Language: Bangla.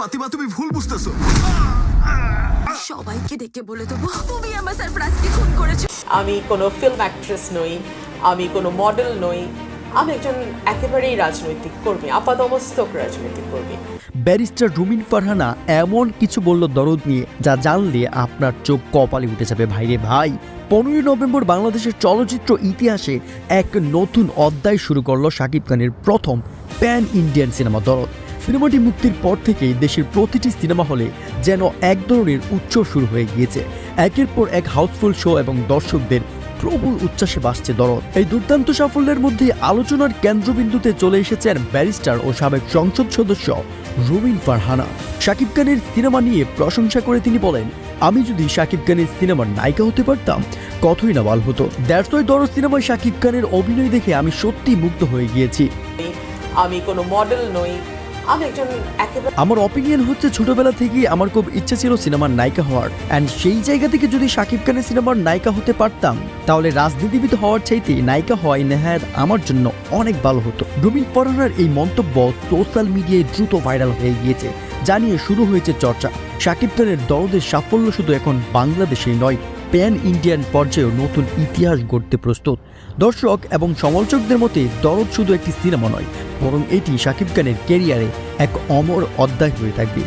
ফাতিমা তুমি ভুল বুঝতেছো। সবাইকে ডেকে বলে দেবো তুমি আমার সারপ্রাইজকে খুন করেছ। আমি কোনো ফিল্ম অ্যাক্ট্রেস নই আমি কোনো মডেল নই আমি একজন একেবারেই রাজনৈতিক কর্মী আপাতমস্তক রাজনৈতিক কর্মী। ব্যারিস্টার রুমিন ফারহানা এমন কিছু বলল দরদ নিয়ে যা জানলে আপনার চোখ কপালে উঠে যাবে ভাইরে ভাই। পনেরোই নভেম্বর বাংলাদেশের চলচ্চিত্র ইতিহাসে এক নতুন অধ্যায় শুরু করল শাকিব খানের প্রথম প্যান ইন্ডিয়ান সিনেমা দরদ। সিনেমাটি মুক্তির পর থেকেই দেশের প্রতিটি সিনেমা হলে যেন এক ধরনের উৎসব শুরু হয়ে গিয়েছে। একের পর এক হাউসফুল শো এবং দর্শকদের প্রবল উচ্ছ্বাসে বাসছে দরদ। এই দুর্দান্ত সাফল্যের মধ্যে আলোচনার কেন্দ্রবিন্দুতে চলে এসেছেন ব্যারিস্টার ও সাবেক সংসদ সদস্য রুমিন ফারহানা। শাকিব খানের সিনেমা নিয়ে প্রশংসা করে তিনি বলেন, আমি যদি শাকিব খানের সিনেমার নায়িকা হতে পারতাম, কতই না ভালো হতো। দ্যাটসই দরদ সিনেমায় শাকিব খানের অভিনয় দেখে আমি সত্যি মুগ্ধ হয়ে গিয়েছি। আমি কোনো মডেল নই আমার অপিনিয়ন হচ্ছে ছোটবেলা থেকেই আমার খুব ইচ্ছে ছিল সিনেমার নায়িকা হওয়ার। অ্যান্ড সেই জায়গা থেকে যদি শাকিব খানের সিনেমার নায়িকা হতে পারতাম, তাহলে রাজনীতিবিদ হওয়ার চাইতে নায়িকা হওয়াই নেহায়ত আমার জন্য অনেক ভালো হতো। রুমিন ফরানার এই মন্তব্য সোশ্যাল মিডিয়ায় দ্রুত ভাইরাল হয়ে গিয়েছে জানিয়ে শুরু হয়েছে চর্চা। শাকিব খানের দরদের সাফল্য শুধু এখন বাংলাদেশেই নয় প্যান ইন্ডিয়ান পর্যায়েও নতুন ইতিহাস গড়তে প্রস্তুত। দর্শক এবং সমালোচকদের মতে দরদ শুধু একটি সিনেমা নয়, বরং এটি শাকিব খানের কেরিয়ারে এক অমর অধ্যায় হয়ে থাকবে।